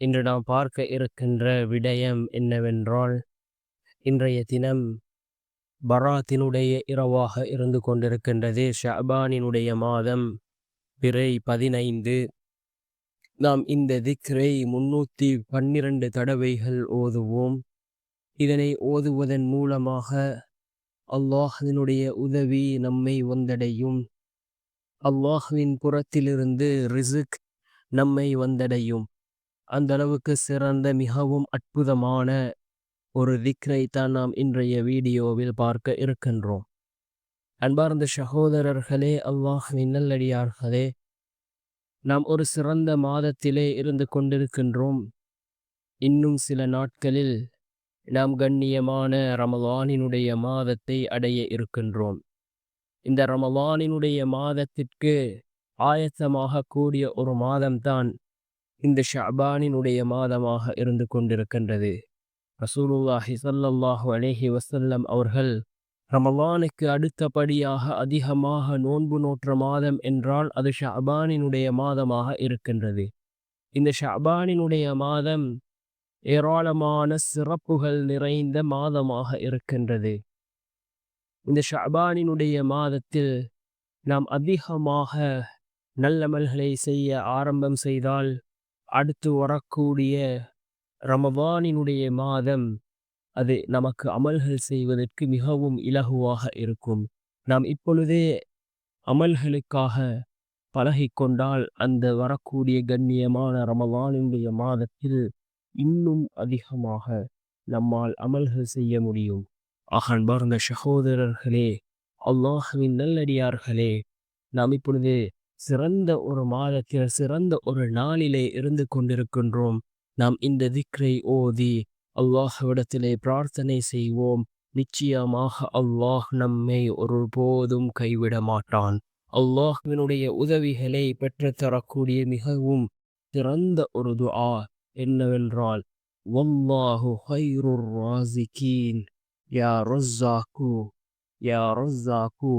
இன்று நாம் பார்க்க இருக்கின்ற விடயம் என்னவென்றால் இன்றைய தினம் பராத்தினுடைய இரவாக இருந்து கொண்டிருக்கின்றது. ஷபானினுடைய மாதம் பிறை பதினைந்து. நாம் இந்த திக்ரை முன்னூற்றி பன்னிரண்டு தடவைகள் ஓதுவோம். இதனை ஓதுவதன் மூலமாக அல்லாஹினுடைய உதவி நம்மை வந்தடையும். அல்லாஹுவின் புறத்திலிருந்து ரிசுக் நம்மை வந்தடையும். அந்த அளவுக்கு சிறந்த மிகவும் அற்புதமான ஒரு திக்ரை தான் நாம் இன்றைய வீடியோவில் பார்க்க இருக்கின்றோம். அன்பார்ந்த சகோதரர்களே அல்லாஹுவின் நல்லடியார்களே நாம் ஒரு சிறந்த மாதத்திலே இருந்து கொண்டிருக்கின்றோம். இன்னும் சில நாட்களில் நாம் கண்ணியமான ரமலானினுடைய மாதத்தை அடைய இருக்கின்றோம். இந்த ரமலானினுடைய மாதத்திற்கு ஆயத்தமாக கூடிய ஒரு மாதம்தான் இந்த ஷபானினுடைய மாதமாக இருந்து கொண்டிருக்கின்றது. ரசூலுல்லாஹி சல்லல்லாஹு அலேஹி வசல்லம் அவர்கள் ரமலானுக்கு அடுத்தபடியாக அதிகமாக நோன்பு நோற்ற மாதம் என்றால் அது ஷபானினுடைய மாதமாக இருக்கின்றது. இந்த ஷபானினுடைய மாதம் ஏராளமான சிறப்புகள் நிறைந்த மாதமாக இருக்கின்றது. இந்த ஷபானினுடைய மாதத்தில் நாம் அதிகமாக நல்லமல்களை செய்ய ஆரம்பம் செய்தால் அடுத்து வரக்கூடிய ரமவானினுடைய மாதம் அது நமக்கு அமல்கள் செய்வதற்கு மிகவும் இலகுவாக இருக்கும். நாம் இப்பொழுதே அமல்களுக்காக பழகிக்கொண்டால் அந்த வரக்கூடிய கண்ணியமான ரமவானினுடைய மாதத்தில் இன்னும் அதிகமாக நம்மால் அமல்கள் செய்ய முடியும். ஆகன்பார்ந்த சகோதரர்களே அல்லாஹுவின் நல்லடியார்களே நாம் இப்பொழுது சிறந்த ஒரு மாதத்தில் சிறந்த ஒரு நாளிலே இருந்து கொண்டிருக்கின்றோம். நாம் இந்த திக்ரை ஓதி அல்லாஹ்விடத்திலே பிரார்த்தனை செய்வோம். நிச்சயமாக அல்லாஹ் நம்மை ஒரு போதும் கைவிட மாட்டான். அல்லாஹ்வினுடைய உதவிகளை பெற்றுத்தரக்கூடிய மிகவும் சிறந்த ஒரு துஆ என்னவென்றால் வல்லாஹு ஹைருர் ராசிகீன் யா ரொஸ்ஸாக்கு யா ரொஸ்ஸாக்கு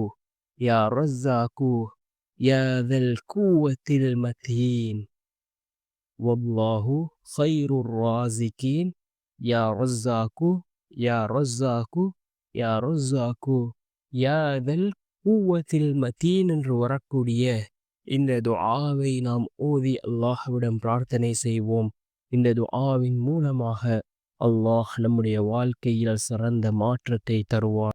யா ரஸ்ஸாக்கு. யா தல் கூவத்தில் மதீன் வல்லாஹு ஹைருர் ராசிகீன் யா ரஸ்ஸாக்கு யா ரஸ்ஸாக்கு யா ரஸ்ஸாக்கு யா தல் கூவத்தில் மதீன் என்று வரக்கூடிய இந்த துஆவை நாம் ஓதி அல்லாஹ்விடம் பிரார்த்தனை செய்வோம். இந்த துஆவின் மூலமாக அல்லாஹ் நம்முடைய வாழ்க்கையில் சிறந்த மாற்றத்தை தருவார்